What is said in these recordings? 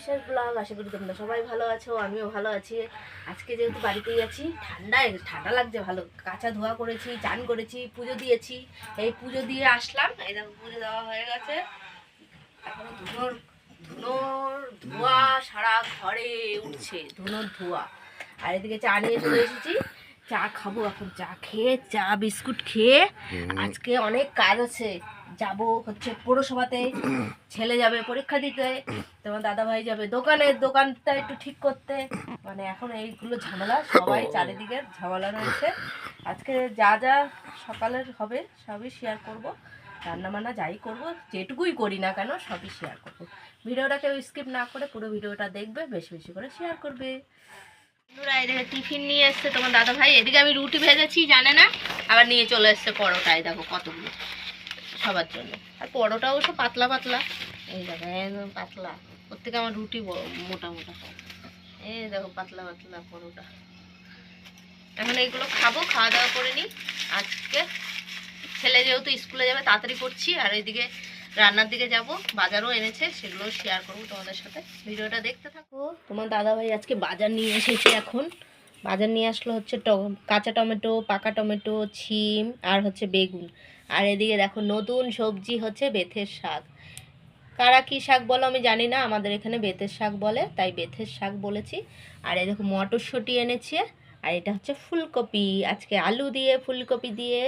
বিশ্বাস ব্লগ আশা করি তোমরা সবাই ভালো আছো, আমিও ভালো আছি। আজকে যেহেতু বাড়িতেই আছি ঠান্ডায় ঠান্ডা লাগছে ভালো। কাঁচা ধোয়া করেছি, চান করেছি, পুজো দিয়েছি। এই পুজো দিয়ে আসলাম, এই দেখো, পুজো দেওয়া হয়ে গেছে। এখনও ধুনোর ধুনোর ধোয়া সারা ঘরে উঠছে, ধুনোর ধোয়া। আর এদিকে চা নিয়ে চলে এসেছি। চা খাব এখন চা খেয়ে চা বিস্কুট খেয়ে আজকে অনেক কাজ আছে। যাব হচ্ছে পৌরসভাতে ছেলে যাবে পরীক্ষা দিতে তোমার দাদা ভাই যাবে দোকানে দোকানটা একটু ঠিক করতে। মানে এখন এইগুলো ঝামেলা সবাই চারিদিকে ঝামেলা রয়েছে। আজকে যা যা সকালের হবে সবই শেয়ার করব। রান্না বান্না যাই করব যেটুকুই করি না কেন সবই শেয়ার করব। ভিডিওটা কেউ স্কিপ না করে পুরো ভিডিওটা দেখবে বেশি বেশি করে শেয়ার করবে। বন্ধুরা টিফিন নিয়ে এসছে তোমার দাদা ভাই এদিকে আমি রুটি ভেজেছি, জানে না। আবার নিয়ে চলে এসছে পরোটাই দেখো কতগুলো সবার জন্য। আর পরোটা অবশ্য পাতলা পাতলা। এই দেখো একদম পাতলা। ওর থেকে আমার রুটি মোটা মোটা। এই দেখো পাতলা পাতলা পরোটা। এখন এইগুলো খাব, খাওয়া দাওয়া করে নিই। আজকে ছেলে যেহেতু স্কুলে যাবে, তাড়াতাড়ি করছি। আর এইদিকে রান্নার দিকে যাব, বাজারও এনেছে, সেগুলো শেয়ার করব তোমাদের সাথে। ভিডিওটা দেখতে থাকো। তোমার দাদা ভাই আজকে বাজার নিয়ে এসেছে এখন। বাজার নিয়ে আসলো হচ্ছে কাঁচা টমেটো, পাকা টমেটো, ছিম আর হচ্ছে বেগুন। আর এদিকে দেখো নতুন সবজি হচ্ছে বেথের শাক। কারা কী শাক বলো আমি জানি না, আমাদের এখানে বেতের শাক বলে, তাই বেথের শাক বলেছি। আর এই দেখো মটরশুঁটি এনেছে, আর এটা হচ্ছে ফুলকপি। আজকে আলু দিয়ে, ফুলকপি দিয়ে,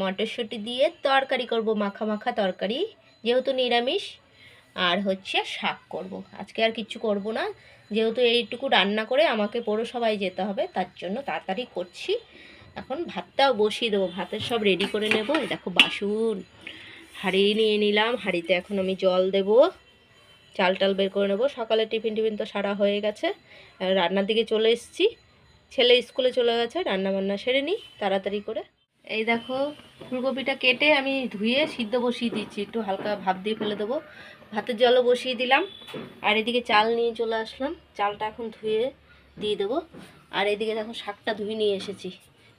মটরশুঁটি দিয়ে তরকারি করব, মাখা মাখা তরকারি। যেহেতু নিরামিষ, আর হচ্ছে শাক করব। আজকে আর কিছু করব না। যেহেতু এইটুকু রান্না করে আমাকে পৌরসভায় যেতে হবে, তার জন্য তাড়াতাড়ি করছি। এখন ভাতটাও বসিয়ে দেবো। ভাতের সব রেডি করে নেব। দেখো বাসন হাঁড়ি নিয়ে নিলাম। হাঁড়িতে এখন আমি জল দেব। চাল টাল বের করে নেব। সকালে টিফিন টিফিন তো সারা হয়ে গেছে। রান্নার দিকে চলে এসেছি। ছেলে স্কুলে চলে গেছে রান্না বান্না সেরে নিই। তাড়াতাড়ি করে এই দেখো, ফুলকপিটা কেটে আমি ধুয়ে সিদ্ধ বসিয়ে দিচ্ছি। একটু হালকা ভাপ দিয়ে ফেলে দেবো। ভাতের জলও বসিয়ে দিলাম। আর এদিকে চাল নিয়ে চলে আসলাম। চালটা এখন ধুয়ে দিয়ে দেবো। আর এদিকে দেখো শাকটা ধুয়ে নিয়ে এসেছি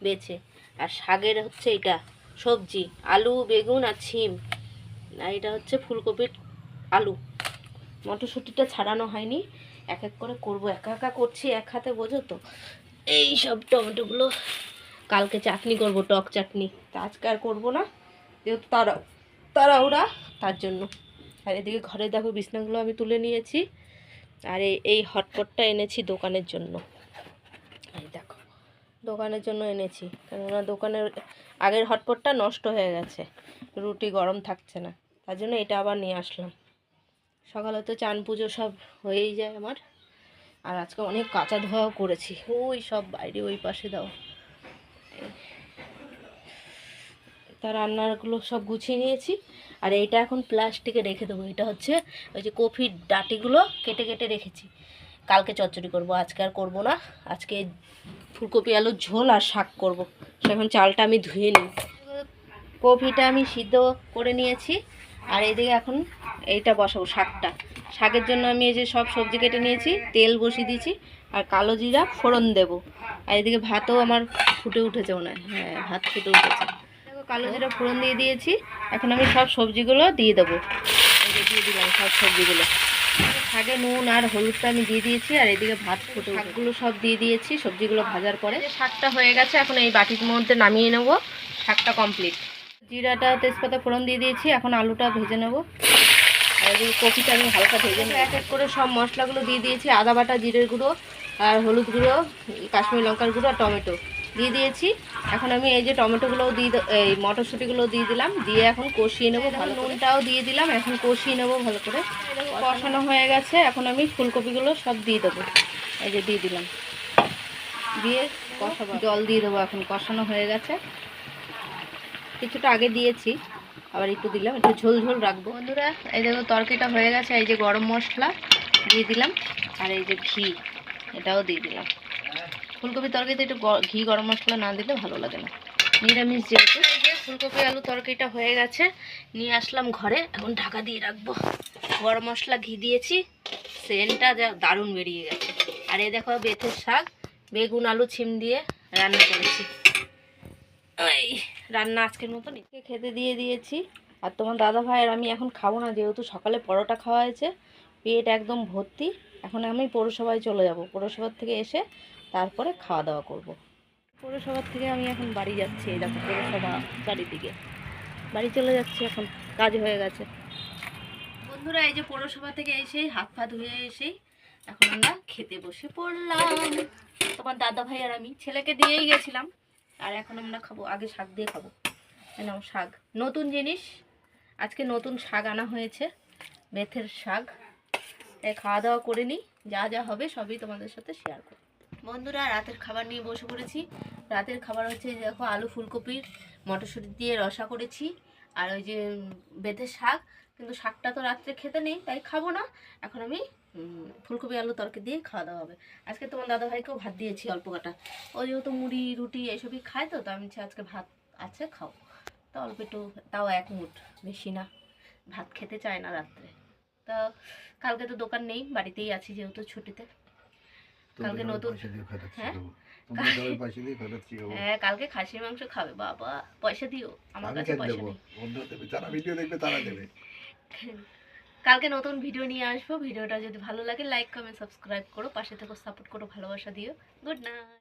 বেছে। আর শাকের হচ্ছে এটা, সবজি, আলু, বেগুন আর ছিম। আর এটা হচ্ছে ফুলকপির আলু। মটরশুঁটিটা ছাড়ানো হয়নি। এক এক করে করব। একা একা করছি এক হাতে, বোঝো তো? এই সব টমেটোগুলো কালকে চাটনি করব, টক চাটনি। তা আজকে আর করব না। যেহেতু তারা তাড়াহুড়া, তার জন্য। আর এদিকে ঘরে দেখো বিছনাগুলো আমি তুলে নিয়েছি। আর এই এই হটপটটা এনেছি দোকানের জন্য। এই দেখো, দোকানের জন্য এনেছি। কেননা দোকানের আগের হটপটটা নষ্ট হয়ে গেছে। রুটি গরম থাকছে না। তার জন্য এটা আবার নিয়ে আসলাম। সকালে তো চান পুজো সব হয়েই যায় আমার। আর আজকে অনেক কাঁচা ধোয়াও করেছি। ওই সব বাইরে ওই পাশে দাও। তা রান্নাগুলো সব গুছিয়ে নিয়েছি। আর এইটা এখন প্লাস্টিকে রেখে দেবো। এটা হচ্ছে ওই যে কফির ডাটিগুলো কেটে কেটে রেখেছি। কালকে চচ্চড়ি করব, আজকে আর করব না। আজকে ফুলকপি, আলুর ঝোল আর শাক করব। এখন চালটা আমি ধুয়ে নিই। কপিটা আমি সিদ্ধ করে নিয়েছি। আর এইদিকে এখন এইটা বসাবো, শাকটা। শাকের জন্য আমি এই যে সব সবজি কেটে নিয়েছি, তেল বসিয়ে দিয়েছি। আর কালো জিরা ফোড়ন দেবো। আর এদিকে ভাতও আমার ফুটে উঠেছে মনে হয়, ভাত ফুটে উঠেছে। কালো জিরা ফোড়ন দিয়ে দিয়েছি। এখন আমি সব সবজিগুলো দিয়ে দেবো। দিয়ে দিলাম সব সবজিগুলো। শাকে নুন আর হলুদটা আমি দিয়ে দিয়েছি, আর এদিকে ভাত ফুটে শাকগুলো সব দিয়ে দিয়েছি, সবজিগুলো ভাজার পরে। শাকটা হয়ে গেছে, এখন এই বাটির মধ্যে নামিয়ে নেব। শাকটা কমপ্লিট জিরাটা তেজপাতা ফোড়ন দিয়ে দিয়েছি, এখন আলুটা ভেজে নেব। আর এদিকে কপিটা আমি হালকা ভেজে নেব। এক এক করে সব মশলাগুলো দিয়ে দিয়েছি, আদা বাটা, জিরের গুঁড়ো আর হলুদ গুঁড়ো, কাশ্মীরি লঙ্কার গুঁড়ো আর টমেটো। দিয়ে দিয়েছি। এখন আমি এই যে টমেটোগুলোও দিয়ে এই মটরশুঁটিগুলো দিয়ে দিলাম। দিয়ে এখন কষিয়ে নেব, ভালো। নুনটাও দিয়ে দিলাম, এখন কষিয়ে নেব ভালো করে। কষানো হয়ে গেছে, এখন আমি ফুলকপিগুলো সব দিয়ে দেবো। এই যে দিয়ে দিলাম। দিয়ে কষাবো। জল দিয়ে দেবো এখন, কষানো হয়ে গেছে। কিছুটা আগে দিয়েছি, আবার একটু দিলাম, একটু ঝোল ঝোল রাখব। বন্ধুরা, এই দেখো তরকারিটা হয়ে গেছে, এই যে গরম মশলা দিয়ে দিলাম, আর এই যে ঘি, এটাও দিয়ে দিলাম। ফুলকপি তরকারিতে একটু ঘি, গরম মশলা না দিলে ভালো লাগে না। নিরামিষ যেহেতু ফুলকপি, আলু তরকারিটা হয়ে গেছে, নিয়ে আসলাম ঘরে। এখন ঢাকা দিয়ে রাখব। গরম মশলা, ঘি দিয়েছি। সেন্টটা যা দারুণ বেরিয়ে গেছে। আর এই দেখো, বেথের শাক, বেগুন, আলু, ছিম দিয়ে রান্না করেছি। ওই, রান্না আজকের মতো নিজেকে খেতে দিয়ে দিয়েছি। আর তোমার দাদা ভাই আর আমি এখন খাব না, যেহেতু সকালে পরোটা খাওয়া হয়েছে। পেট একদম ভর্তি। এখন আমি পৌরসভায় চলে যাব। পৌরসভার থেকে এসে তারপরে খাওয়া দাওয়া করব। পৌরসভার থেকে আমি এখন বাড়ি যাচ্ছি এই দেখো পৌরসভা চারিদিকে। বাড়ি চলে যাচ্ছি এখন, কাজ হয়ে গেছে। বন্ধুরা, এই যে পৌরসভা থেকে এসেই হাত পা ধুয়ে এসেই এখন আমরা খেতে বসে পড়লাম। তোমার দাদা ভাই আর আমি, ছেলেকে দিয়েই গেছিলাম। আর এখন আমরা খাব, আগে শাক দিয়ে খাব। শাক। নতুন জিনিস, আজকে নতুন শাক আনা হয়েছে, মেথের শাক। খাওয়া দাওয়া করে নিই, যা যা হবে সবই তোমাদের সাথে শেয়ার করব। বন্ধুরা, রাতের খাবার নিয়ে বসে পড়েছি। রাতের খাবার হচ্ছে, দেখো, আলু ফুলকপির মটরশুঁটি দিয়ে রসা করেছি, আর ওই যে বেতের শাক। কিন্তু শাকটা তো রাত্রে খেতে নেই, তাই খাব না। এখন আমি ফুলকপি, আলু তরকারি দিয়ে খাওয়া দাওয়া হবে। আজকে তোমার দাদাভাইকেও ভাত দিয়েছি অল্প কাটা। ওই যেহেতু মুড়ি, রুটি এসবই খায় তো তো আমি আজকে ভাত আছে, খাও। তা অল্প একটু, তাও এক মুঠ, বেশি না। ভাত খেতে চায় না রাত্রে। তা কালকে তো দোকান নেই বাড়িতেই আছি যেহেতু ছুটিতে। কালকে নতুন- হ্যাঁ? হ্যাঁ কালকে খাসির মাংস খাবে বাবা। পয়সা দিও আমার কাছে পয়সা নেই। যারা ভিডিও দেখবে তারা দেবে। কালকে নতুন ভিডিও নিয়ে আসব। ভিডিওটা যদি ভালো লাগে লাইক কমেন্ট সাবস্ক্রাইব করো। পাশে থেকে সাপোর্ট করো ভালোবাসা দিও। Good night